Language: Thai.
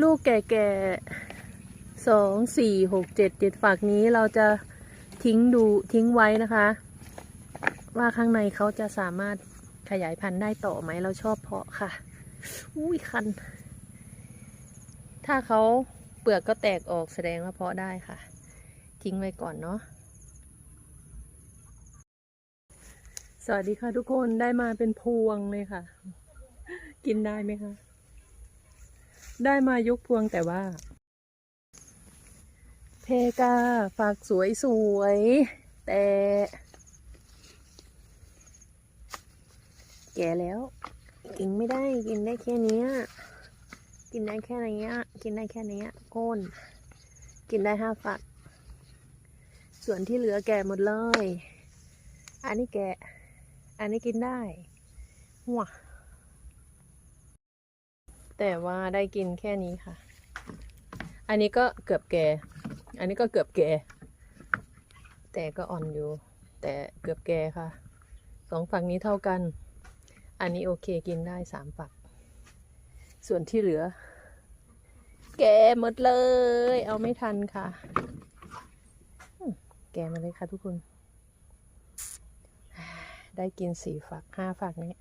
ลูกแก่ๆสองสี่หกเจ็ดเจ็ดฝักนี้เราจะทิ้งดูทิ้งไว้นะคะ ว่าข้างในเขาจะสามารถขยายพันธุ์ได้ต่อไหมเราชอบเพาะค่ะ อุ้ยคัน ถ้าเขาเปลือกก็แตกออกแสดงว่าเพาะได้ค่ะ ทิ้งไว้ก่อนเนาะสวัสดีค่ะทุกคนได้มาเป็นพวงเลยค่ะ กินได้ไหมคะ ได้มายกพวงแต่ว่า เพกาฝากสวยสวยๆแต่แก่แล้ว กินไม่ได้กินได้แค่นี้กินได้แค่เนี้ยกินได้แค่เนี้ยโก้น กินได้ห้าฝัก ส่วนที่เหลือแก่หมดเลย อันนี้แก่อันนี้กินได้หัว แต่ว่าได้กินแค่นี้ค่ะ อันนี้ก็เกือบแก่ อันนี้ก็เกือบแก่ แต่ก็อ่อนอยู่ แต่เกือบแก่ค่ะ สองฝั่งนี้เท่ากัน อันนี้โอเคกินได้สามฝัก ส่วนที่เหลือ แก่หมดเลย เอาไม่ทันค่ะ แก่มาเลยค่ะทุกคน ได้กินสี่ฝักห้าฝักนี้